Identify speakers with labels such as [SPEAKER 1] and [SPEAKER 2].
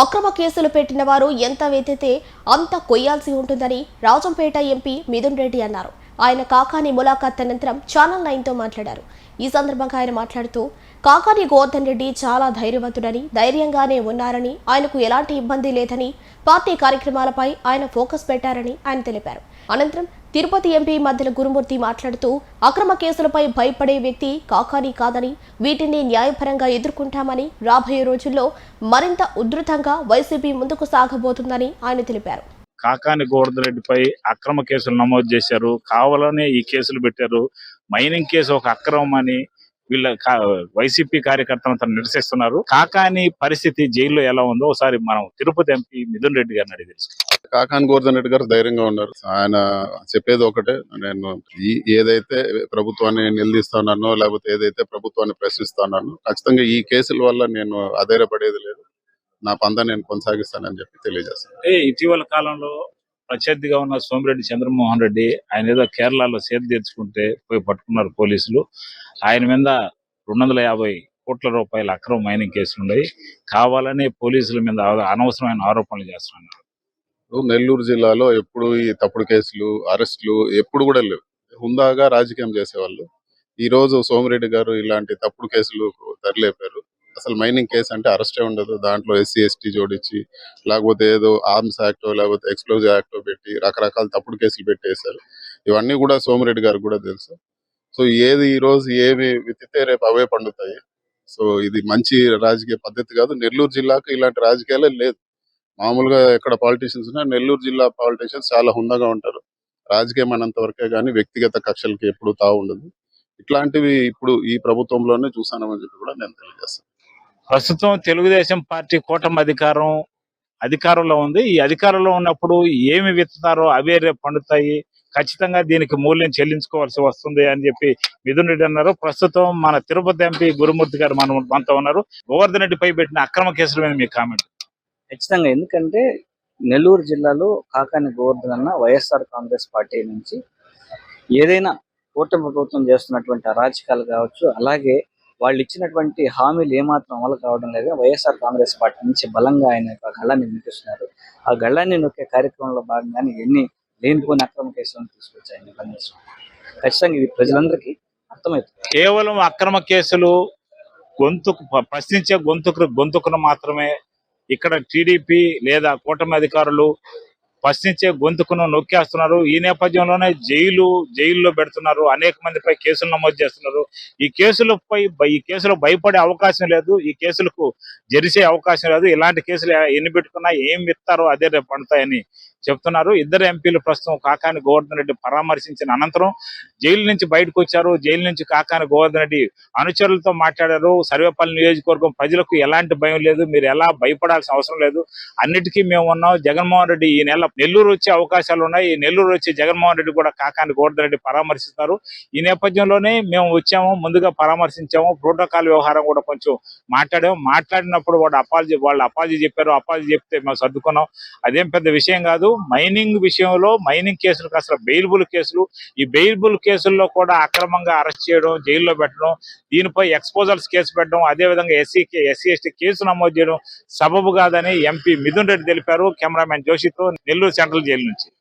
[SPEAKER 1] అక్రమ కేసులు పెట్టిన వారు ఎంత వెతితే అంత కొయ్యాల్సి ఉంటుందని రాజంపేట ఎంపీ మిథున్ రెడ్డి అన్నారు. ఆయన కాకాని ములాఖాత్ అనంతరం ఛానల్ నైన్తో మాట్లాడారు. ఈ సందర్భంగా ఆయన మాట్లాడుతూ కాకాని గోవర్ధన్ రెడ్డి చాలా ధైర్యవంతుడని ధైర్యంగానే ఉన్నారని ఆయనకు ఎలాంటి ఇబ్బంది లేదని పార్టీ కార్యక్రమాలపై ఆయన ఫోకస్ పెట్టారని ఆయన తెలిపారు. అనంతరం తిరుపతి ఎంపీ మధ్యల గురుమూర్తి మాట్లాడుతూ అక్రమ కేసులపై భయపడే వ్యక్తి కాకాని కాదని వీటిని న్యాయపరంగా ఎదుర్కొంటామని రాబోయే రోజుల్లో మరింత ఉధృతంగా వైసీపీ ముందుకు సాగబోతుందని ఆయన తెలిపారు.
[SPEAKER 2] కాకాని గోవర్ధనరెడ్డిపై అక్రమ కేసులు నమోదు చేశారు. కావాలనే ఈ కేసులు పెట్టారు. మైనింగ్ కేసు ఒక అక్రమం అని వీళ్ళ కా- వైసీపీ కార్యకర్తలు తను నిరసిస్తున్నారు. కాకాని పరిస్థితి జైల్లో ఎలా ఉందో ఒకసారి మనం తిరుపతి ఎంపీ మిథున్ రెడ్డి గారిని అడిగి తెలుసుకుందాం.
[SPEAKER 3] కాకాని గోవర్ధన్ రెడ్డి గారు ధైర్యంగా ఉన్నారు. ఆయన చెప్పేది ఒకటే. నేను ఈ ఏదైతే ప్రభుత్వాన్ని నిలదీస్తున్నానో లేకపోతే ఏదైతే ప్రభుత్వాన్ని ప్రశ్నిస్తున్నానో ఖచ్చితంగా ఈ కేసుల వల్ల నేను అధైర్యపడేది లేదు. నా పంద నేను కొనసాగిస్తానని చెప్పి తెలియజేస్తాను.
[SPEAKER 2] ఇటీవల కాలంలో ప్రత్యర్థిగా ఉన్న సోమిరెడ్డి చంద్రమోహన్ రెడ్డి ఆయన ఏదో కేరళలో సేద తీర్చుకుంటే పోయి పట్టుకున్నారు పోలీసులు. ఆయన మీద రెండు వందల యాభై కోట్ల రూపాయల అక్రమ మైనింగ్ కేసులు ఉన్నాయి. కావాలని పోలీసుల మీద అనవసరమైన ఆరోపణలు చేస్తున్నారు.
[SPEAKER 3] నెల్లూరు జిల్లాలో ఎప్పుడు ఈ తప్పుడు కేసులు అరెస్టులు ఎప్పుడు కూడా లేవు. హుందాగా రాజకీయం చేసేవాళ్ళు. ఈ రోజు సోమిరెడ్డి గారు ఇలాంటి తప్పుడు కేసులు తరలేపారు అసలు మైనింగ్ కేసు అంటే అరెస్టే ఉండదు. దాంట్లో ఎస్సీ ఎస్టీ జోడించి లేకపోతే ఏదో ఆర్మ్స్ యాక్ట్ లేకపోతే ఎక్స్ప్లోజివ్ యాక్ట్ పెట్టి రకరకాల తప్పుడు కేసులు పెట్టేశారు. ఇవన్నీ కూడా సోమిరెడ్డి గారికి కూడా తెలుసు. సో ఏది ఈ రోజు ఏవి విత్తితే రేపు అవే పండుతాయి. సో ఇది మంచి రాజకీయ పద్ధతి కాదు. నెల్లూరు జిల్లాకు ఇలాంటి రాజకీయాలే లేదు. మామూలుగా ఎక్కడ పాలిటీషియన్స్ ఉన్నా నెల్లూరు జిల్లా పాలిటీషియన్స్ చాలా హుందాగా ఉంటారు. రాజకీయం అన్నంత వరకే కానీ వ్యక్తిగత కక్షలకి ఎప్పుడు తా ఉండదు. ఇట్లాంటివి ఇప్పుడు ఈ ప్రభుత్వంలోనే చూసానమని చెప్పి కూడా నేను తెలియజేస్తాను.
[SPEAKER 2] ప్రస్తుతం తెలుగుదేశం పార్టీ కూటమి అధికారం అధికారంలో ఉంది. ఈ అధికారంలో ఉన్నప్పుడు ఏమి విత్తుతారో అవే రేపు పండుతాయి. ఖచ్చితంగా దీనికి మూల్యం చెల్లించుకోవాల్సి వస్తుంది అని చెప్పి మిథున్ రెడ్డి అన్నారు. ప్రస్తుతం మన తిరుపతి ఎంపీ గురుమూర్తి గారు మన మనతో ఉన్నారు. గోవర్ధన్ రెడ్డిపై పెట్టిన అక్రమ కేసుల మీద మీ కామెంట్.
[SPEAKER 4] ఖచ్చితంగా ఎందుకంటే నెల్లూరు జిల్లాలో కాకాని గోవర్ధన్ అన్న వైఎస్ఆర్ కాంగ్రెస్ పార్టీ నుంచి ఏదైనా కూటమి ప్రభుత్వం చేస్తున్నటువంటి అరాచకాలు కావచ్చు అలాగే వాళ్ళు ఇచ్చినటువంటి హామీలు ఏమాత్రం అమలు కావడం లేదు. వైఎస్ఆర్ కాంగ్రెస్ పార్టీ నుంచి బలంగా ఆయన యొక్క గళ్ళాన్ని వినిపిస్తున్నారు ఆ గళ్ళాన్ని నొక్కే కార్యక్రమంలో భాగంగానే ఎన్ని లేనిపోని అక్రమ కేసులను తీసుకొచ్చాయని కనీసం ఖచ్చితంగా ఇది ప్రజలందరికీ అర్థమవుతుంది.
[SPEAKER 2] కేవలం అక్రమ కేసులు గొంతుకు ప్రశ్నించే గొంతుకు గొంతుకును మాత్రమే ఇక్కడ టీడీపీ లేదా కూటమి అధికారులు ప్రశ్నించే గొంతుకును నొక్కేస్తున్నారు. ఈ నేపథ్యంలోనే జైలు జైల్లో పెడుతున్నారు. అనేక మందిపై కేసులు నమోదు చేస్తున్నారు. ఈ కేసులపై ఈ కేసులో భయపడే అవకాశం లేదు. ఈ కేసులకు జరిసే అవకాశం లేదు. ఇలాంటి కేసులు ఎన్ని పెట్టుకున్నా ఏం ఇస్తారో అదే రేపు పండుతాయని చెప్తున్నారు. ఇద్దరు ఎంపీలు ప్రస్తుతం కాకాని గోవర్ధన్ రెడ్డి పరామర్శించిన అనంతరం జైలు నుంచి బయటకు వచ్చారు. జైలు నుంచి కాకాని గోవర్ధన్ రెడ్డి అనుచరులతో మాట్లాడారు. సర్వేపల్లి నియోజకవర్గం ప్రజలకు ఎలాంటి భయం లేదు. మీరు ఎలా భయపడాల్సిన అవసరం లేదు. అన్నిటికీ మేము ఉన్నాం. జగన్మోహన్ రెడ్డి ఈ నెల నెల్లూరు వచ్చే అవకాశాలు ఉన్నాయి. ఈ నెల్లూరు వచ్చి జగన్మోహన్ రెడ్డి కూడా కాకాని గోవర్ధన్ రెడ్డి పరామర్శిస్తారు. ఈ నేపథ్యంలోనే మేము వచ్చాము ముందుగా పరామర్శించాము ప్రోటోకాల్ వ్యవహారం కూడా కొంచెం మాట్లాడాము. మాట్లాడినప్పుడు వాడు అపాలజీ వాళ్ళు అపాలజీ చెప్పారు. అపాలజీ చెప్తే మేము సర్దుకున్నాం. అదేం పెద్ద విషయం కాదు. మైనింగ్ విషయంలో మైనింగ్ కేసులకు అసలు బెయిల్బుల్ కేసులు. ఈ బెయిల్బుల్ కేసుల్లో కూడా అక్రమంగా అరెస్ట్ చేయడం జైల్లో పెట్టడం దీనిపై ఎక్స్పోజల్స్ కేసు పెట్టడం అదే విధంగా ఎస్సీ ఎస్సీ ఎస్టీ కేసు నమోదు చేయడం సబబు కాదని ఎంపీ మిథున్ రెడ్డి తెలిపారు. కెమెరామెన్ జోషితో నెల్లూరు సెంట్రల్ జైలు నుంచి.